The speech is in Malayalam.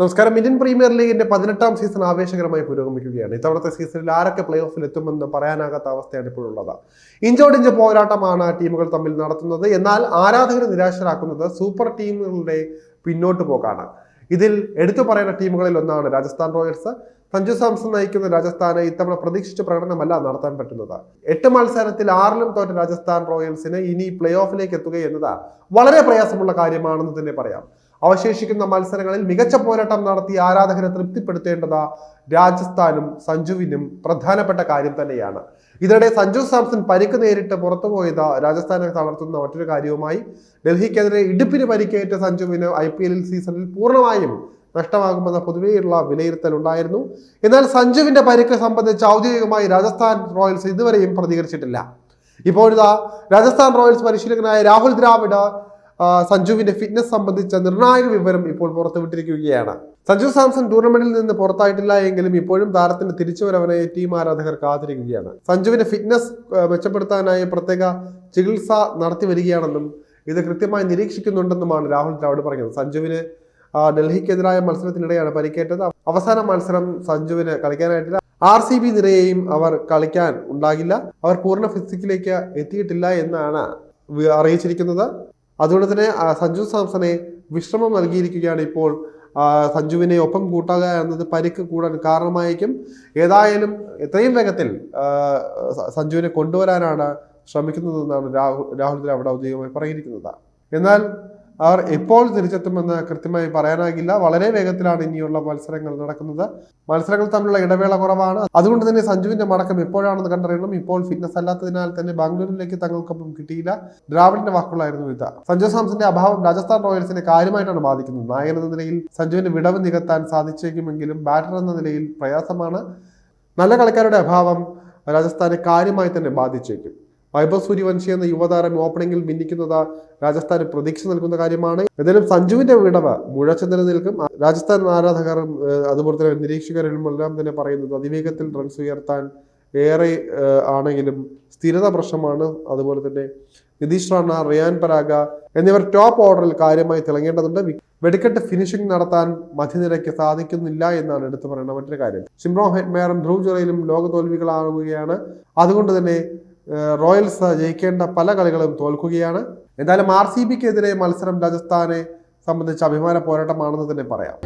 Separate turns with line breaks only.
നമസ്കാരം. ഇന്ത്യൻ പ്രീമിയർ ലീഗിന്റെ പതിനെട്ടാം സീസൺ ആവേശകരമായി പുരോഗമിക്കുകയാണ്. ഇത്തവണത്തെ സീസണിൽ ആരൊക്കെ പ്ലേ ഓഫിൽ എത്തുമെന്ന് പറയാനാകാത്ത അവസ്ഥയാണ് ഇപ്പോഴുള്ളത് ഇഞ്ചോടിഞ്ച് പോരാട്ടമാണ് ടീമുകൾ തമ്മിൽ നടത്തുന്നത്. എന്നാൽ ആരാധകരെ നിരാശരാക്കുന്നത് സൂപ്പർ ടീമുകളുടെ പിന്നോട്ട് പോക്കാണ്. ഇതിൽ എടുത്തു പറയുന്ന ടീമുകളിൽ ഒന്നാണ് രാജസ്ഥാൻ റോയൽസ്. സഞ്ജു സാംസൺ നയിക്കുന്ന രാജസ്ഥാന് ഇത്തവണ പ്രതീക്ഷിച്ച പ്രകടനമല്ല നടത്താൻ പറ്റുന്നത്. എട്ട് മത്സരത്തിൽ ആറിലും തോറ്റ രാജസ്ഥാൻ റോയൽസിന് ഇനി പ്ലേ ഓഫിലേക്ക് എത്തുക എന്നത് വളരെ പ്രയാസമുള്ള കാര്യമാണെന്ന് തന്നെ പറയാം. അവശേഷിക്കുന്ന മത്സരങ്ങളിൽ മികച്ച പോരാട്ടം നടത്തി ആരാധകരെ തൃപ്തിപ്പെടുത്തേണ്ടത് രാജസ്ഥാനും സഞ്ജുവിനും പ്രധാനപ്പെട്ട കാര്യം തന്നെയാണ്. ഇതിനിടെ സഞ്ജു സാംസൺ പരിക്ക് നേരിട്ട് പുറത്തുപോയത് രാജസ്ഥാനെ തളർത്തുന്ന മറ്റൊരു കാര്യവുമായി ഡൽഹിക്കെതിരെ ഇടുപ്പിന് പരിക്കേറ്റ സഞ്ജുവിന് ഐ പി എല്ലിൽ സീസണിൽ പൂർണമായും നഷ്ടമാകുമെന്ന പൊതുവെയുള്ള വിലയിരുത്തൽ ഉണ്ടായിരുന്നു എന്നാൽ സഞ്ജുവിന്റെ പരിക്ക് സംബന്ധിച്ച് ഔദ്യോഗികമായി രാജസ്ഥാൻ റോയൽസ് ഇതുവരെയും പ്രതികരിച്ചിട്ടില്ല. ഇപ്പോഴിതാ രാജസ്ഥാൻ റോയൽസ് പരിശീലകനായ രാഹുൽ ദ്രാവിഡ് സഞ്ജുവിന്റെ ഫിറ്റ്നസ് സംബന്ധിച്ച നിർണായക വിവരം ഇപ്പോൾ പുറത്തുവിട്ടിരിക്കുകയാണ്. സഞ്ജു സാംസൺ ടൂർണമെന്റിൽ നിന്ന് പുറത്തായിട്ടില്ല എങ്കിലും ഇപ്പോഴും താരത്തിന്റെ തിരിച്ചുവരവനെ ടീം ആരാധകർ കാത്തിരിക്കുകയാണ്. സഞ്ജുവിന്റെ ഫിറ്റ്നസ് മെച്ചപ്പെടുത്താനായി പ്രത്യേക ചികിത്സ നടത്തി വരികയാണെന്നും ഇത് കൃത്യമായി നിരീക്ഷിക്കുന്നുണ്ടെന്നുമാണ് രാഹുൽ ദ്രാവിഡ് പറഞ്ഞത് സഞ്ജുവിന് ഡൽഹിക്കെതിരായ മത്സരത്തിനിടെയാണ് പരിക്കേറ്റത്. അവസാന മത്സരം സഞ്ജുവിന് കളിക്കാനായിട്ടില്ല. ആർ സി ബി നിരയെയും അവർ കളിക്കാൻ ഉണ്ടാകില്ല. അവർ പൂർണ ഫിസിക്കിലേക്ക് എത്തിയിട്ടില്ല എന്നാണ് അറിയിച്ചിരിക്കുന്നത്. അതുകൊണ്ട് തന്നെ സഞ്ജു സാംസണെ വിശ്രമം നൽകിയിരിക്കുകയാണ് ഇപ്പോൾ. സഞ്ജുവിനെ ഒപ്പം കൂട്ടുക എന്നത് പരിക്ക് കൂടാൻ കാരണമായിരിക്കും. ഏതായാലും എത്രയും വേഗത്തിൽ സഞ്ജുവിനെ കൊണ്ടുവരാനാണ് ശ്രമിക്കുന്നതെന്നാണ് രാഹുൽ രാഹുൽ ദ്രാവിഡ് ഔദ്യോഗികമായി പറഞ്ഞിരിക്കുന്നത് എന്നാൽ അവർ എപ്പോൾ തിരിച്ചെത്തുമെന്ന് കൃത്യമായി പറയാനാകില്ല. വളരെ വേഗത്തിലാണ് ഇനിയുള്ള മത്സരങ്ങൾ നടക്കുന്നത്. മത്സരങ്ങൾ തമ്മിലുള്ള ഇടവേള കുറവാണ്. അതുകൊണ്ട് തന്നെ സഞ്ജുവിന്റെ മടക്കം എപ്പോഴാണെന്ന് കണ്ടറിയണം. ഇപ്പോൾ ഫിറ്റ്നസ് അല്ലാത്തതിനാൽ തന്നെ ബാംഗ്ലൂരിലേക്ക് തങ്ങൾക്കൊപ്പം കിട്ടിയില്ല. ദ്രാവിഡിന്റെ വാക്കുകളായിരുന്നു ഇത്. സഞ്ജു സാംസന്റെ അഭാവം രാജസ്ഥാൻ റോയൽസിനെ കാര്യമായിട്ടാണ് ബാധിക്കുന്നത്. നായകൻ എന്ന നിലയിൽ സഞ്ജുവിന്റെ വിടവ് നികത്താൻ സാധിച്ചേക്കുമെങ്കിലും ബാറ്റർ എന്ന നിലയിൽ പ്രയാസമാണ്. നല്ല കളിക്കാരുടെ അഭാവം രാജസ്ഥാനെ കാര്യമായി തന്നെ ബാധിച്ചേക്കും. വൈഭവ് സൂര്യവംശി എന്ന യുവതാരം ഓപ്പണിംഗിൽ മിന്നിക്കുന്നത് രാജസ്ഥാന് പ്രതീക്ഷ നൽകുന്ന കാര്യമാണ്. ഏതായാലും സഞ്ജുവിന്റെ വിടവ് മുഴച്ചു നിലനിൽക്കും. രാജസ്ഥാൻ ആരാധകർ അതുപോലെ തന്നെ നിരീക്ഷകരും എല്ലാം തന്നെ പറയുന്നത് അതിവേഗത്തിൽ റൺസ് ഉയർത്താൻ ഏറെ ആണെങ്കിലും സ്ഥിരത പ്രശ്നമാണ്. അതുപോലെ തന്നെ നിതീഷ് റാണ റിയാൻ പരാഗ എന്നിവർ ടോപ്പ് ഓർഡറിൽ കാര്യമായി തിളങ്ങേണ്ടതുണ്ട്. വെടിക്കെട്ട് ഫിനിഷിംഗ് നടത്താൻ മധ്യനിരയ്ക്ക് സാധിക്കുന്നില്ല എന്നാണ് എടുത്തു പറയുന്ന മറ്റൊരു കാര്യം. സിംറോ ഹെറ്റ്മേറും ധ്രുവ് ജുറയിലും ലോക തോൽവികളാകുകയാണ് അതുകൊണ്ട് തന്നെ റോയൽസ് ജയിക്കേണ്ട പല കളികളും തോൽക്കുകയാണ്. എന്തായാലും ആർ സി ബിക്കെതിരെ മത്സരം രാജസ്ഥാനെ സംബന്ധിച്ച് അഭിമാന പോരാട്ടമാണെന്ന് തന്നെ പറയാം.